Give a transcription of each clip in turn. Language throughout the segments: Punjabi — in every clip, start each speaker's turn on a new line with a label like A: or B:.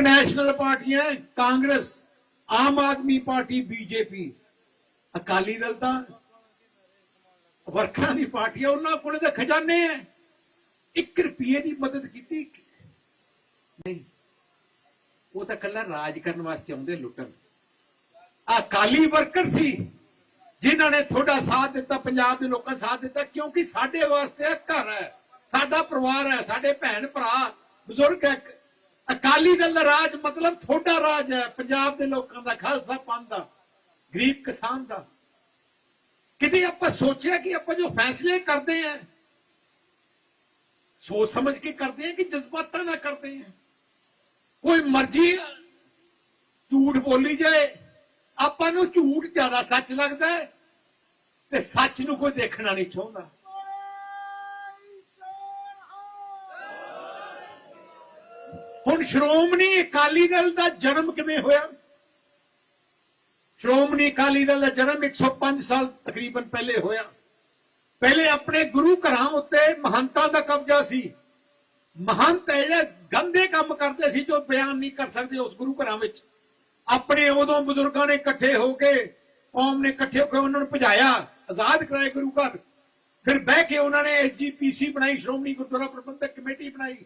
A: ਨੈਸ਼ਨਲ ਪਾਰਟੀਆਂ ਹੈ, ਕਾਂਗਰਸ ਆਮ ਆਦਮੀ ਪਾਰਟੀ ਬੀਜੇਪੀ। ਅਕਾਲੀ ਦਲ ਤਾਂ ਵਰਕਰਾਂ ਦੀ ਪਾਰਟੀ ਹੈ ਉਹਨਾਂ ਕੋਲ ਤਾਂ ਖਜ਼ਾਨੇ ਹੈ 1 ਰੁਪਏ ਦੀ ਮਦਦ ਕੀਤੀ। ਨਹੀਂ ਉਹ ਤਾਂ ਕੱਲਾ ਰਾਜ ਕਰਨ ਵਾਸਤੇ ਆਉਂਦੇ ਲੁੱਟਣ। ਆ ਅਕਾਲੀ ਵਰਕਰ ਸੀ ਜਿਨ੍ਹਾਂ ਨੇ ਤੁਹਾਡਾ ਸਾਥ ਦਿੱਤਾ ਪੰਜਾਬ ਦੇ ਲੋਕਾਂ ਸਾਥ ਦਿੱਤਾ ਕਿਉਂਕਿ ਸਾਡੇ ਵਾਸਤੇ ਘਰ ਹੈ ਸਾਡਾ ਪਰਿਵਾਰ ਹੈ ਸਾਡੇ ਭੈਣ ਭਰਾ ਬਜ਼ੁਰਗ ਹੈ ਅਕਾਲੀ ਦਲ ਦਾ ਰਾਜ ਮਤਲਬ ਤੁਹਾਡਾ ਰਾਜ ਹੈ, ਪੰਜਾਬ ਦੇ ਲੋਕਾਂ ਦਾ, ਖਾਲਸਾ ਪੰਥ ਦਾ, ਗਰੀਬ ਕਿਸਾਨ ਦਾ। ਕਿਤੇ ਆਪਾਂ ਸੋਚਿਆ ਕਿ ਆਪਾਂ ਜੋ ਫੈਸਲੇ ਕਰਦੇ ਆਂ ਸੋਚ ਸਮਝ ਕੇ ਕਰਦੇ ਆਂ ਕਿ ਜਜ਼ਬਾਤਾਂ ਨਾਲ ਕਰਦੇ ਆਂ ਕੋਈ ਮਰਜ਼ੀ ਝੂਠ ਬੋਲੀ ਜਾਏ, ਆਪਾਂ ਨੂੰ ਝੂਠ ਜ਼ਿਆਦਾ ਸੱਚ ਲੱਗਦਾ ਤੇ ਸੱਚ ਨੂੰ ਕੋਈ ਦੇਖਣਾ ਨਹੀਂ ਚਾਹੁੰਦਾ। ਹੁਣ ਸ਼੍ਰੋਮਣੀ ਅਕਾਲੀ ਦਲ ਦਾ ਜਨਮ ਕਿਵੇਂ ਹੋਇਆ? ਸ਼੍ਰੋਮਣੀ ਅਕਾਲੀ ਦਲ ਦਾ ਜਨਮ 105 ਸਾਲ ਤਕਰੀਬਨ ਪਹਿਲੇ ਹੋਇਆ। ਪਹਿਲੇ ਆਪਣੇ ਗੁਰੂ ਘਰਾਂ ਉੱਤੇ ਮਹੰਤਾਂ ਦਾ ਕਬਜ਼ਾ ਸੀ। ਮਹੰਤ ਇਹ ਗੰਦੇ ਕੰਮ ਕਰਦੇ ਸੀ ਜੋ ਬਿਆਨ ਨਹੀਂ ਕਰ ਸਕਦੇ ਉਸ ਗੁਰੂ ਘਰਾਂ ਵਿੱਚ। ਆਪਣੇ ਉਦੋਂ ਬਜ਼ੁਰਗਾਂ ਨੇ ਇਕੱਠੇ ਹੋ ਕੇ, ਕੌਮ ਨੇ ਇਕੱਠੇ ਹੋ ਕੇ ਉਹਨਾਂ ਨੂੰ ਭਜਾਇਆ, ਆਜ਼ਾਦ ਕਰਾਏ ਗੁਰੂ ਘਰ। ਫਿਰ ਬਹਿ ਕੇ ਉਹਨਾਂ ਨੇ ਐਸਜੀਪੀਸੀ ਬਣਾਈ, ਸ਼੍ਰੋਮਣੀ ਗੁਰਦੁਆਰਾ ਪ੍ਰਬੰਧਕ ਕਮੇਟੀ ਬਣਾਈ।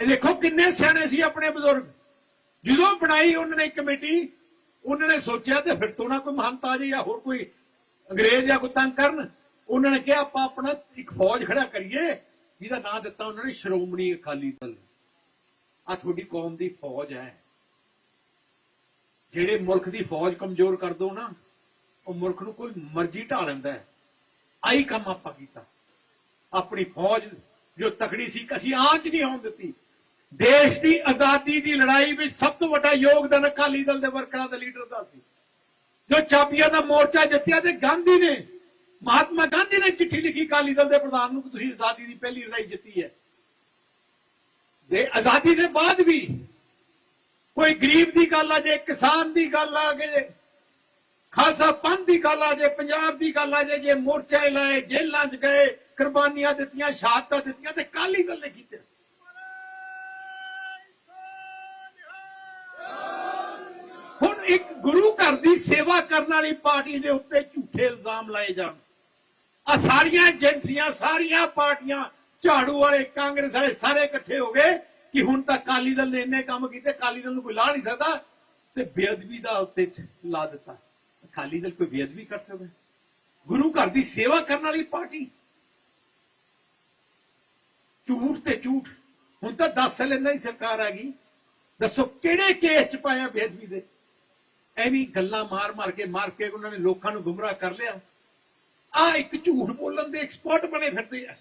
A: ਇਹ ਦੇਖੋ ਕਿੰਨੇ ਸਿਆਣੇ ਸੀ ਆਪਣੇ ਬਜ਼ੁਰਗ। ਜਦੋਂ ਬਣਾਈ ਉਹਨਾਂ ਨੇ ਕਮੇਟੀ, ਉਹਨਾਂ ਨੇ ਸੋਚਿਆ ਤੇ ਫਿਰ ਤੋਂ ਨਾ ਕੋਈ ਮਹੰਤਾ ਆ ਜਾਂ ਹੋਰ ਕੋਈ ਅੰਗਰੇਜ਼ ਜਾਂ ਕੋਈ ਤੰਗ ਕਰਨ। ਉਹਨਾਂ ਨੇ ਕਿਹਾ, ਆਪਾਂ ਆਪਣਾ ਇੱਕ ਫੌਜ ਖੜਾ ਕਰੀਏ, ਜਿਹਦਾ ਨਾਂ ਦਿੱਤਾ ਉਹਨਾਂ ਨੇ ਸ਼੍ਰੋਮਣੀ ਅਕਾਲੀ ਦਲ ਆ ਤੁਹਾਡੀ ਕੌਮ ਦੀ ਫੌਜ ਹੈ। ਜਿਹੜੇ ਮੁਲਕ ਦੀ ਫੌਜ ਕਮਜ਼ੋਰ ਕਰ ਦੋ ਨਾ, ਉਹ ਮੁਲਕ ਨੂੰ ਕੋਈ ਮਰਜ਼ੀ ਢਾ ਲੈਂਦਾ ਹੈ। ਆਹੀ ਕੰਮ ਆਪਾਂ ਕੀਤਾ। ਆਪਣੀ ਫੌਜ ਜੋ ਤਕੜੀ ਸੀ ਕਿ ਅਸੀਂ ਆਂਚ ਨਹੀਂ ਆਉਣ ਦਿੱਤੀ। ਦੇਸ਼ ਦੀ ਆਜ਼ਾਦੀ ਦੀ ਲੜਾਈ ਵਿੱਚ ਸਭ ਤੋਂ ਵੱਡਾ ਯੋਗਦਾਨ ਅਕਾਲੀ ਦਲ ਦੇ ਵਰਕਰਾਂ ਦੇ ਲੀਡਰ ਦਾ ਸੀ। ਜੋ ਚਾਬੀਆਂ ਦਾ ਮੋਰਚਾ ਜਿੱਤਿਆ ਤੇ ਗਾਂਧੀ ਨੇ, ਮਹਾਤਮਾ ਗਾਂਧੀ ਨੇ ਚਿੱਠੀ ਲਿਖੀ ਅਕਾਲੀ ਦਲ ਦੇ ਪ੍ਰਧਾਨ ਨੂੰ ਕਿ ਤੁਸੀਂ ਆਜ਼ਾਦੀ ਦੀ ਪਹਿਲੀ ਲੜਾਈ ਜਿੱਤੀ ਹੈ। ਦੇ ਆਜ਼ਾਦੀ ਦੇ ਬਾਅਦ ਵੀ ਕੋਈ ਗਰੀਬ ਦੀ ਗੱਲ ਆ ਜੇ, ਕਿਸਾਨ ਦੀ ਗੱਲ ਆ ਜੇ, ਖਾਲਸਾ ਪੰਥ ਦੀ ਗੱਲ ਆ ਜੇ, ਪੰਜਾਬ ਦੀ ਗੱਲ ਆ ਜੇ ਜੇ ਮੋਰਚੇ ਲਾਏ, ਜੇਲ੍ਹਾਂ 'ਚ ਗਏ, ਕੁਰਬਾਨੀਆਂ ਦਿੱਤੀਆਂ, ਸ਼ਹਾਦਤਾਂ ਦਿੱਤੀਆਂ ਤੇ ਕਾਲੀ ਦਲ ਨੇ ਕੀਤੇ ਇੱਕ ਗੁਰੂ ਘਰ ਦੀ ਸੇਵਾ ਕਰਨ ਵਾਲੀ ਪਾਰਟੀ ਦੇ ਉੱਤੇ ਝੂਠੇ ਇਲਜ਼ਾਮ ਲਾਏ ਜਾਣ। ਆ ਸਾਰੀਆਂ ਏਜੰਸੀਆਂ, ਸਾਰੀਆਂ ਪਾਰਟੀਆਂ, ਝਾੜੂ ਵਾਲੇ, ਕਾਂਗਰਸ ਵਾਲੇ ਸਾਰੇ ਇਕੱਠੇ ਹੋ ਗਏ ਕਿ ਹੁਣ ਤਾਂ ਕਾਲੀ ਦਲ ਨੇ ਇੰਨੇ ਕੰਮ ਕੀਤੇ ਕਾਲੀ ਦਲ ਨੂੰ ਕੋਈ ਲਾ ਨਹੀਂ ਸਕਦਾ ਤੇ ਬੇਅਦਬੀ ਦਾ ਉੱਤੇ ਲਾ ਦਿੱਤਾ। ਅਕਾਲੀ ਦਲ ਕੋਈ ਬੇਅਦਬੀ ਕਰ ਸਕਦਾ? ਗੁਰੂ ਘਰ ਦੀ ਸੇਵਾ ਕਰਨ ਵਾਲੀ ਪਾਰਟੀ? ਝੂਠ ਤੇ ਝੂਠ। ਹੁਣ ਤਾਂ 10 ਸਾਲ ਇਹਨਾਂ ਦੀ ਸਰਕਾਰ ਆ ਗਈ। ਦੱਸੋ ਕਿਹੜੇ ਕੇਸ ਚ ਪਾਇਆ ਬੇਅਦਬੀ ਦੇ? ਵੀ ਗੱਲਾਂ ਮਾਰ ਮਾਰ ਕੇ ਮਾਰ ਕੇ ਉਹਨਾਂ ਨੇ ਲੋਕਾਂ ਨੂੰ ਗੁੰਮਰਾਹ ਕਰ ਲਿਆ। ਆ ਇੱਕ ਝੂਠ ਬੋਲਣ ਦੇ ਐਕਸਪਰਟ ਬਣੇ ਫਿਰਦੇ ਆ।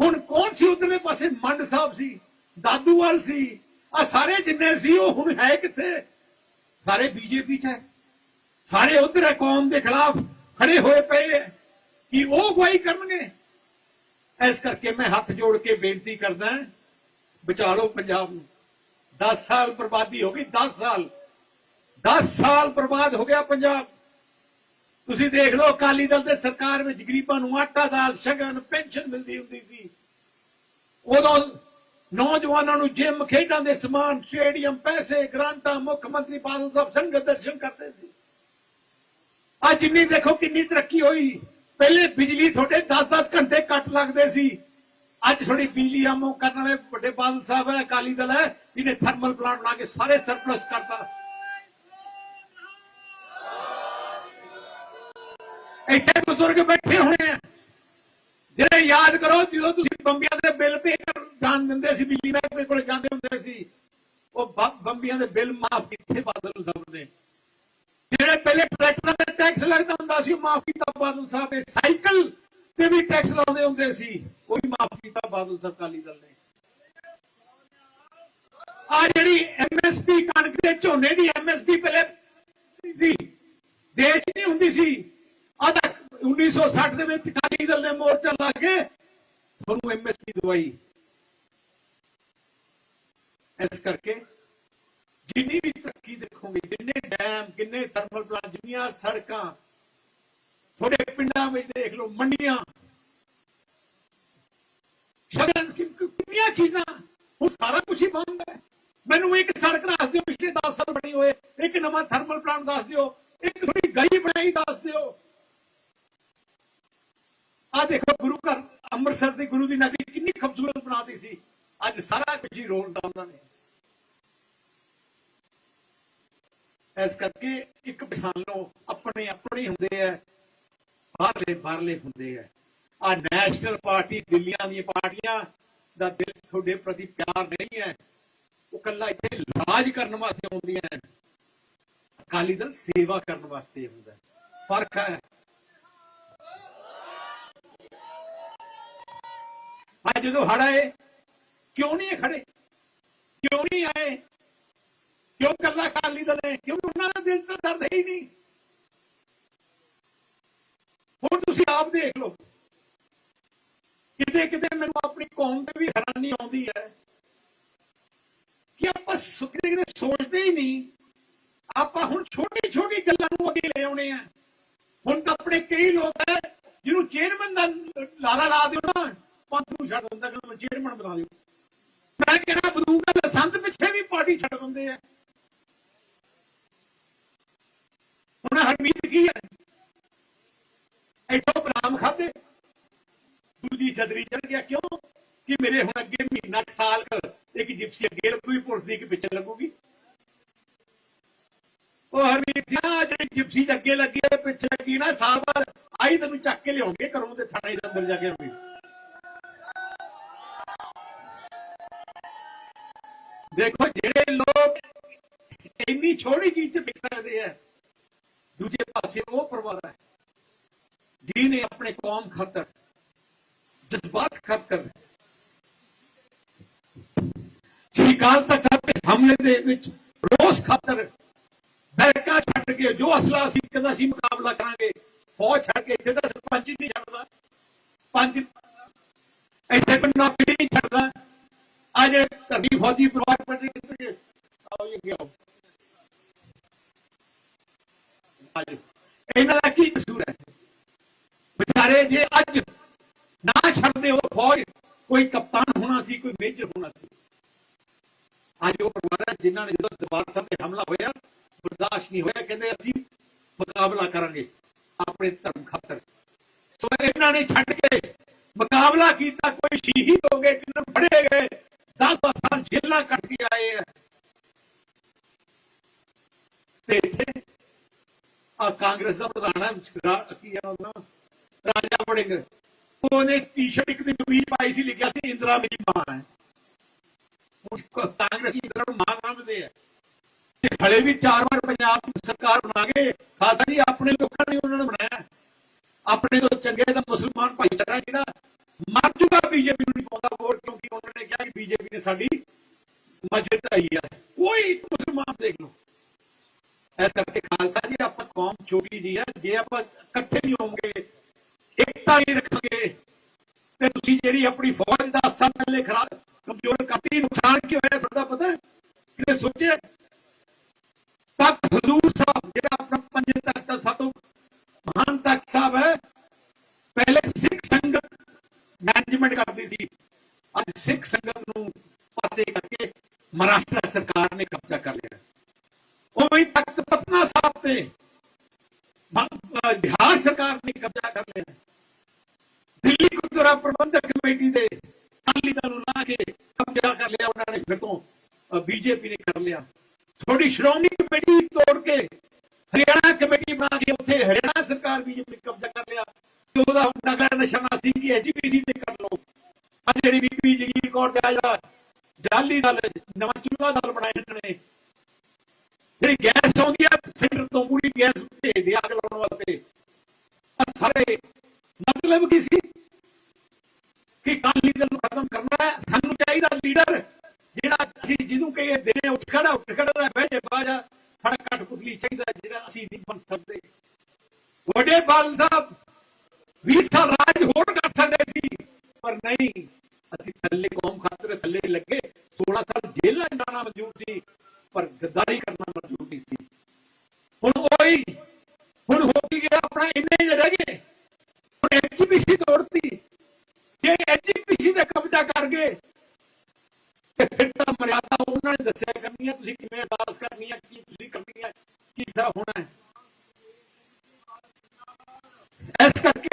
A: ਹੁਣ ਕੌਣ ਸੀ ਉਧਰਲੇ ਪਾਸੇ? ਮੰਡ ਸਾਹਿਬ ਸੀ, ਦਾਦੂਵਾਲ ਸੀ। ਆ ਸਾਰੇ ਜਿੰਨੇ ਸੀ, ਉਹ ਹੁਣ ਹੈ ਕਿੱਥੇ? ਸਾਰੇ ਬੀਜੇਪੀ ਚ ਹੈ। ਸਾਰੇ ਉਧਰ ਹੈ ਕੌਮ ਦੇ ਖਿਲਾਫ ਖੜੇ ਹੋਏ ਪਏ ਹੈ ਕਿ ਉਹ ਗਵਾਹੀ ਕਰਨਗੇ? ਇਸ ਕਰਕੇ ਮੈਂ ਹੱਥ ਜੋੜ ਕੇ ਬੇਨਤੀ ਕਰਦਾ, ਬਚਾ ਲਓ ਪੰਜਾਬ ਨੂੰ। 10 ਸਾਲ ਬਰਬਾਦੀ ਹੋ ਗਈ 10 ਸਾਲ। 10 ਸਾਲ ਬਰਬਾਦ ਹੋ ਗਿਆ ਪੰਜਾਬ। ਤੁਸੀਂ ਦੇਖ ਲਓ, ਅਕਾਲੀ ਦਲ ਦੇ ਸਰਕਾਰ ਵਿੱਚ ਗਰੀਬਾਂ ਨੂੰ ਆਟਾ ਦਾਲ, ਸ਼ਗਨ, ਪੈਨਸ਼ਨ ਮਿਲਦੀ ਹੁੰਦੀ ਸੀ। ਉਦੋਂ ਨੌਜਵਾਨਾਂ ਨੂੰ ਜਿਮ, ਖੇਡਾਂ ਦੇ ਸਮਾਨ, ਸਟੇਡੀਅਮ, ਪੈਸੇ, ਗ੍ਰਾਂਟਾਂ, ਮੁੱਖ ਮੰਤਰੀ ਬਾਦਲ ਸਾਹਿਬ ਸੰਗਤ ਦਰਸ਼ਨ ਕਰਦੇ ਸੀ। ਅੱਜ ਇੰਨੀ ਦੇਖੋ ਕਿੰਨੀ ਤਰੱਕੀ ਹੋਈ। ਪਹਿਲੇ ਬਿਜਲੀ ਤੁਹਾਡੇ 10-10 ਘੰਟੇ ਕੱਟ ਲੱਗਦੇ ਸੀ। ਅੱਜ ਥੋੜੀ ਬਿਜਲੀ ਆਮੋ ਕਰਨ ਵਾਲੇ ਵੱਡੇ ਬਾਦਲ ਸਾਹਿਬ ਹੈ, ਅਕਾਲੀ ਦਲ ਹੈ, ਜਿਹਨੇ ਥਰਮਲ ਪਲਾਂਟ ਬਣਾ ਕੇ ਸਾਰੇ ਸਰਪਲਸ ਕਰਤਾ। ਇੱਥੇ ਬਜ਼ੁਰਗ ਬੈਠੇ ਹੋਣੇ ਆ। ਜਿਹੜੇ ਯਾਦ ਕਰੋ, ਜਦੋਂ ਤੁਸੀਂ ਬੰਬੀਆਂ ਦੇ ਬਿੱਲ ਪੇ ਜਾਣ ਦਿੰਦੇ ਸੀ ਬਿਜਲੀ ਮਹਿਕਮੇ ਕੋਲ ਜਾਂਦੇ ਹੁੰਦੇ ਸੀ, ਉਹ ਬੰਬੀਆਂ ਦੇ ਬਿੱਲ ਮਾਫ ਕੀਤੇ ਬਾਦਲ ਸਾਹਿਬ ਨੇ? ਜਿਹੜੇ ਪਹਿਲੇ ਟਰੈਕਟਰਾਂ ਤੇ ਟੈਕਸ ਲੱਗਦਾ ਹੁੰਦਾ ਸੀ, ਉਹ ਮਾਫ ਕੀਤਾ ਬਾਦਲ ਸਾਹਿਬ ਨੇ। ਸਾਈਕਲ ਤੇ ਵੀ ਟੈਕਸ ਲਾਉਂਦੇ ਹੁੰਦੇ ਸੀ ਉਹ ਵੀ ਮਾਫ ਕੀਤਾ ਬਾਦਲ ਸਾਹਿਬ ਕਾਲੀ ਦਲ ਨੇ। ਆ ਜਿਹੜੀ ਐਮਐਸਪੀ ਕਣਕ ਦੇ ਝੋਨੇ ਦੀ ਐਮਐਸਪੀ ਪਹਿਲੇ ਸੀ, ਦੇਸ਼ 'ਚ ਨਹੀਂ ਹੁੰਦੀ ਸੀ 1960 ਦੇ ਵਿੱਚ ਕਾਲੀ ਦਲ ਨੇ ਮੋਰਚਾ ਲਾ ਕੇ ਤੁਹਾਨੂੰ ਐਮਐਸਪੀ ਦਵਾਈ। ਇਸ ਕਰਕੇ ਜਿੰਨੀ ਵੀ ਤਰੱਕੀ ਦੇਖੋਗੇ, ਜਿੰਨੇ ਡੈਮ, ਕਿੰਨੇ ਥਰਮਲ ਪਲਾਂਟ ਜਿੰਨੀਆਂ ਸੜਕਾਂ, ਤੁਹਾਡੇ ਪਿੰਡਾਂ ਵਿੱਚ ਦੇਖ ਲਓ, ਮੰਡੀਆਂ। ਸ਼ਗਨ ਕਿ- ਕਿ- ਕਿੰਨੀਆਂ ਚੀਜ਼ਾਂ? ਉਹ ਸਾਰਾ ਕੁਝ ਹੀ ਬੰਦ ਹੈ। ਮੈਨੂੰ ਇੱਕ ਸੜਕ ਦੱਸ ਦਿਓ, ਪਿਛਲੇ 10 ਸਾਲ ਬਣੀ ਹੋਏ। ਇੱਕ ਨਵਾਂ ਥਰਮਲ ਪਲਾਂਟ ਦੱਸ ਦਿਓ। ਇੱਕ ਥੋੜੀ ਗਲੀ ਬਣਾਈ ਦੱਸ ਦਿਓ। ਆ ਦੇਖੋ ਗੁਰੂ ਘਰ, ਅੰਮ੍ਰਿਤਸਰ ਦੀ ਗੁਰੂ ਦੀ ਨਗਰੀ ਕਿੰਨੀ ਖੂਬਸੂਰਤ ਬਣਾਤੀ ਸੀ। ਅੱਜ ਸਾਰਾ ਕੁਝ ਹੀ ਰੋਲਦਾ ਉਹਨਾਂ ਨੇ। ਇਸ ਕਰਕੇ ਇੱਕ ਪਛਾਣ ਲਓ ਆਪਣੇ ਆਪਣੇ ਹੁੰਦੇ ਆ, ਬਾਹਰਲੇ ਬਾਹਰਲੇ ਹੁੰਦੇ ਆ। ਆ ਨੈਸ਼ਨਲ ਪਾਰਟੀ ਦਿੱਲੀਆਂ ਦੀਆਂ ਪਾਰਟੀਆਂ ਦਾ ਦਿਲ ਤੁਹਾਡੇ ਪ੍ਰਤੀ ਪਿਆਰ ਨਹੀਂ ਹੈ। ਉਹ ਕੱਲਾ ਇੱਥੇ ਰਾਜ ਕਰਨ ਵਾਸਤੇ ਆਉਂਦੀਆਂ ਨੇ। ਅਕਾਲੀ ਦਲ ਸੇਵਾ ਕਰਨ ਵਾਸਤੇ ਹੁੰਦਾ। ਫ਼ਰਕ ਹੈ ਅੱਜ ਜਦੋਂ ਹੜ ਆਏ ਕਿਉਂ ਨਹੀਂ ਖੜੇ ਕਿਉਂ ਨਹੀਂ ਆਏ ਕਿਉਂ ਕੱਲਾ ਅਕਾਲੀ ਦਲ ਨੇ ਕਿਉਂ ਉਹਨਾਂ ਦਾ ਦਿਲ ਤਾਂ ਦਰਦ ਹੈ ਹੀ ਨਹੀਂ ਹੁਣ ਤੁਸੀਂ ਆਪ ਦੇਖ ਲਓ ਕਿਤੇ ਕਿਤੇ ਮੈਨੂੰ ਆਪਣੀ ਕੌਮ ਤੇ ਵੀ ਹੈਰਾਨੀ ਆਉਂਦੀ ਹੈ ਕਿ ਆਪਾਂ ਸੁ- ਕਿਤੇ ਕਿਤੇ ਸੋਚਦੇ ਹੀ ਨਹੀਂ ਆਪਾਂ ਹੁਣ ਛੋਟੀ ਛੋਟੀ ਗੱਲਾਂ ਨੂੰ ਅੱਗੇ ਲੈ ਆਉਣੇ ਆ ਹੁਣ ਤਾਂ ਆਪਣੇ ਕਈ ਲੋਕ ਹੈ ਜਿਹਨੂੰ ਚੇਅਰਮੈਨ ਦਾ ਲਾਲਾ ਲਾ ਦਿਓ ਨਾ ਪੰਥ ਨੂੰ ਛੱਡ ਦਿੰਦਾ ਕਿ ਚੇਅਰਮੈਨ ਬਣਾ ਦਿਓ ਮੈਂ ਕਹਿੰਦਾ ਬਦੂਕ ਦਾ ਲਸੰਤ ਪਿੱਛੇ ਵੀ ਪਾਰਟੀ ਛੱਡ ਦਿੰਦੇ ਆ। ਹੁਣ ਹਰਮੀਤ ਕੀ ਹੈ ਇੱਥੋਂ ਬਰਾਮ ਖਾਦੇ ਦੂਜੀ ਛਤਰੀ ਚੜ ਗਿਆ, ਕਿਉਂ? ਕਿ ਮੇਰੇ ਹੁਣ ਅੱਗੇ ਮਹੀਨਾ ਸਾਲ ਇੱਕ ਜਿਪਸੀ ਅੱਗੇ ਲੱਗੂਗੀ ਪੁਲਿਸ ਦੀ, ਇੱਕ ਪਿੱਛੇ ਲੱਗੂਗੀ। ਉਹ ਹਰਮੀਤ ਸਿੰਘ ਜਿਹੜੀ ਜਿਪਸੀ ਦੇ ਅੱਗੇ ਲੱਗੀ ਹੈ ਪਿੱਛੇ ਲੱਗੀ ਨਾ ਸਾਲ ਬਾਅਦ ਆਈ ਤੈਨੂੰ ਚੱਕ ਕੇ ਲਿਆਉਣਗੇ, ਘਰੋਂ ਤੇ ਥਾਣੇ ਦੇ ਅੰਦਰ ਜਾ ਕੇ ਹੋਈ ਦੇਖੋ, ਜਿਹੜੇ ਲੋਕ ਇੰਨੀ ਛੋਟੀ ਚੀਜ਼ ਚ ਵਿਕ ਸਕਦੇ ਆ, ਦੂਜੇ ਪਾਸੇ ਉਹ ਪਰਿਵਾਰ ਹੈ, ਜਿਹਨੇ ਆਪਣੇ ਕੌਮ ਖਾਤਰ, ਜਜ਼ਬਾਤ ਖਾਤਰ ਸ਼ਿਕਾਰ ਤੱਕ ਸਾਡੇ ਹਮਲੇ ਦੇ ਵਿੱਚ ਰੋਸ ਖਾਤਰ ਬੈਰਕਾਂ ਛੱਡ ਕੇ, ਜੋ ਅਸਲਾ ਅਸੀਂ ਕਹਿੰਦਾ ਸੀ, ਮੁਕਾਬਲਾ ਕਰਾਂਗੇ, ਫੌਜ ਛੱਡ ਕੇ ਇੱਥੇ ਤਾਂ ਸਰਪੰਚ ਹੀ ਨਹੀਂ ਛੱਡਦਾ, ਪੰਜ ਇੱਥੇ ਕੋਈ ਨੌਕਰੀ ਨਹੀਂ ਛੱਡਦਾ ਅੱਜ ਜਿਹੜੇ ਫੌਜੀ ਪਰਿਵਾਰ ਪੜ੍ਹੇ ਕਿੱਥੇ ਆਓ ਇਹ ਗਿਆ ਆਜੋ। ਇਹਨਾਂ ਦਾ ਕੀ ਕਸੂਰ ਹੈ? ਵਿਚਾਰੇ ਜੇ ਅੱਜ ਨਾ ਛੱਡਦੇ ਉਹ ਫੌਜ, ਕੋਈ ਕਪਤਾਨ ਹੋਣਾ ਸੀ, ਕੋਈ ਮੇਜਰ ਹੋਣਾ ਸੀ। ਅੱਜ ਉਹ ਪਰਿਵਾਰ ਹੈ ਜਿਨ੍ਹਾਂ ਨੇ ਜਦੋਂ ਦਰਬਾਰ ਸਾਹਿਬ ਤੇ ਹਮਲਾ ਹੋਇਆ, ਬਰਦਾਸ਼ਤ ਨਹੀਂ ਹੋਇਆ, ਕਹਿੰਦੇ ਅਸੀਂ ਮੁਕਾਬਲਾ ਕਰਾਂਗੇ ਆਪਣੇ ਧਰਮ ਖਾਤਰ। ਸੋ ਇਹਨਾਂ ਨੇ ਛੱਡ ਕੇ ਮੁਕਾਬਲਾ ਕੀਤਾ, ਕੋਈ ਸ਼ਹੀਦ ਹੋ ਗਏ, ਕਿੰਨੇ ਫੜੇ ਗਏ। 10 ਸਾਲ ਜੇਲ੍ਹਾਂ ਕੱਟ ਕੇ ਆਏ ਆ। ਤੇ ਇੱਥੇ ਆ ਕਾਂਗਰਸ ਦਾ ਪ੍ਰਧਾਨ ਹੈ ਰਾ- ਕੀ ਹੈ ਉਹਦਾ? ਰਾਜਾ ਵੜਿੰਗ। ਉਹਨੇ ਟੀ-ਸ਼ਰਟ ਇੱਕ ਦਿਨ ਕਮੀਜ਼ ਪਾਈ ਸੀ, ਲਿਖਿਆ ਸੀ, ਇੰਦਰਾ ਮੇਰੀ ਮਾਂ ਹੈ। ਹੁਣ ਕ- ਕਾਂਗਰਸੀ ਇੰਦਰਾ ਨੂੰ ਮਾਂ ਸਮਝਦੇ ਆ। ਤੇ ਹਲੇ ਵੀ ਚਾਰ ਵਾਰ ਪੰਜਾਬ ਸਰਕਾਰ ਬਣਾ ਕੇ ਖਾਲਸਾ ਜੀ ਆਪਣੇ ਲੋਕਾਂ ਨੇ ਉਹਨਾਂ ਨੂੰ ਬਣਾਇਆ। ਆਪਣੇ ਤੋਂ ਚੰਗੇ ਤਾਂ ਮੁਸਲਮਾਨ ਭਾਈਚਾਰਾ ਜਿਹੜਾ ਮਰ ਜੂਗਾ ਬੀਜੇਪੀ ਨੂੰ ਨਹੀਂ ਪਾਉਂਦਾ ਵੋਟ ਕਿਉਂਕਿ ਉਹਨਾਂ ਨੇ ਕਿਹਾ ਕਿ ਬੀਜੇਪੀ ਨੇ ਸਾਡੀ ਮਸਜਿਦ ਢਾਈ ਆ ਮੁਸਲਮਾਨ ਦੇਖ ਲਓ। ਇਸ ਕਰਕੇ ਖਾਲਸਾ ਜੀ, ਆਪਾਂ ਕੌਮ ਛੋਟੀ ਜੀ ਹੈ ਜੇ ਆਪਾਂ ਇਕੱਠੇ ਨਹੀਂ ਹੋਵਾਂਗੇ ਇਕਤਾ ਨਹੀਂ ਰੱਖਾਂਗੇ, ਤੇ ਤੁਸੀਂ ਜਿਹੜੀ ਆਪਣੀ ਫੌਜ ਦਾ ਸਾਲ ਪਹਿਲੇ ਖਰਾਬ ਕਮਜ਼ੋਰ ਕਰਤੀ, ਨੁਕਸਾਨ ਕੀ ਹੋਇਆ, ਤੁਹਾਡਾ ਪਤਾ ਕਿਤੇ ਸੋਚਿਆ? ਤਖਤ ਅਹ ਸਰਕਾਰ ਨੇ ਕਬਜ਼ਾ ਕਰ ਲਿਆ। ਦਿੱਲੀ ਗੁਰਦੁਆਰਾ ਪ੍ਰਬੰਧਕ ਕਮੇਟੀ ਦੇ ਅਕਾਲੀ ਦਲ ਨੂੰ ਲਾ ਕੇ ਕਬਜ਼ਾ ਕਰ ਲਿਆ ਉਹਨਾਂ ਨੇ ਫਿਰ ਤੋਂ ਬੀਜੇਪੀ ਨੇ ਕਰ ਲਿਆ। ਥੋੜੀ ਸ਼੍ਰੋਮਣੀ ਕਮੇਟੀ ਤੋੜ ਕੇ ਹਰਿਆਣਾ ਕਮੇਟੀ ਬਣਾ ਕੇ ਉੱਥੇ ਹਰਿਆਣਾ ਸਰਕਾਰ ਬੀਜੇਪੀ ਨੇ ਕਬਜ਼ਾ ਕਰ ਲਿਆ। ਤੇ ਉਹਦਾ ਨਗਰ ਨਿਸ਼ਾਨਾ ਸੀ ਕਿ ਐਜੀਪੀਸੀ ਤੇ ਕਰ ਲਓ। ਆ ਜਿਹੜੀ ਬੀਬੀ ਜਗੀਰ ਕੌਰ ਦਾ ਜਿਹੜਾ ਜਾਲੀ ਦਲ ਨਵਾਂ ਚੁੱਲਾ ਦਲ ਬਣਾਇਆ ਇਹਨਾਂ ਨੇ ਜਿਹੜੀ ਗੈਸ ਆਉਂਦੀ ਆ ਸੈਂਟਰ ਤੋਂ ਪੂਰੀ ਗੈਸ ਭੇਜਦੇ ਆ ਅੱਗ ਲਾਉਣ ਵਾਸਤੇ ਆ ਸਾਰੇ ਮਤਲਬ ਕੀ ਸੀ ਕਿ ਕਾਲੀ ਦਲ ਨੂੰ ਖਤਮ ਕਰਨਾ ਹੈ ਸਾਨੂੰ ਚਾਹੀਦਾ ਲੀਡਰ, ਜਿਹੜਾ ਅਸੀਂ ਜਿਹਨੂੰ ਕਹੀਏ ਦਿਨੇ ਉੱਠ ਖੜਾ ਉੱਠ ਖੜਾ ਬਹਿ ਜਾ ਬਾਜਾ ਸਾਡਾ ਕਠਪੁਤਲੀ ਚਾਹੀਦਾ ਜਿਹੜਾ ਅਸੀਂ ਨਹੀਂ ਬਣ ਸਕਦੇ। ਵੱਡੇ ਬਾਲ ਸਾਹਿਬ 20 ਸਾਲ ਰਾਜ ਹੋਰ ਕਰ ਸਕਦੇ ਸੀ, ਪਰ ਨਹੀਂ, ਅਸੀਂ ਥੱਲੇ ਕੌਮ ਖਾਤਰ ਥੱਲੇ ਲੱਗੇ। 16 ਸਾਲ ਜੇਲ੍ਹਾਂ ਜਾਣਾ ਮਨਜ਼ੂਰ ਸੀ, ਪਰ ਗਦਾਰੀ ਕਰਨਾ ਮਨਜ਼ੂਰ ਨਹੀਂ ਸੀ। ਹੁਣ ਉਹੀ, ਹੁਣ ਹੋ ਗਿਆ, ਆਪਣਾ ਇੰਨੇ ਹੀ ਰਹਿ ਗਏ। ਹੁਣ ਐਚਪੀਸੀ ਤੋੜਤੀ। ਜੇ ਐਚਪੀਸੀ ਦਾ ਕਬਜ਼ਾ ਕਰ ਗਏ ਫਿਰ ਤਾਂ ਮਰਿਆਦਾ ਉਹਨਾਂ ਨੇ ਦੱਸਿਆ ਕਰਨੀ ਹੈ ਤੁਸੀਂ ਕਿਵੇਂ ਅਰਦਾਸ ਕਰਨੀ ਹੈ ਕੀ ਤੁਸੀਂ ਕਰਨੀ ਹੈ ਕੀ ਸਾ ਹੋਣਾ ਹੈ? ਇਸ ਕਰਕੇ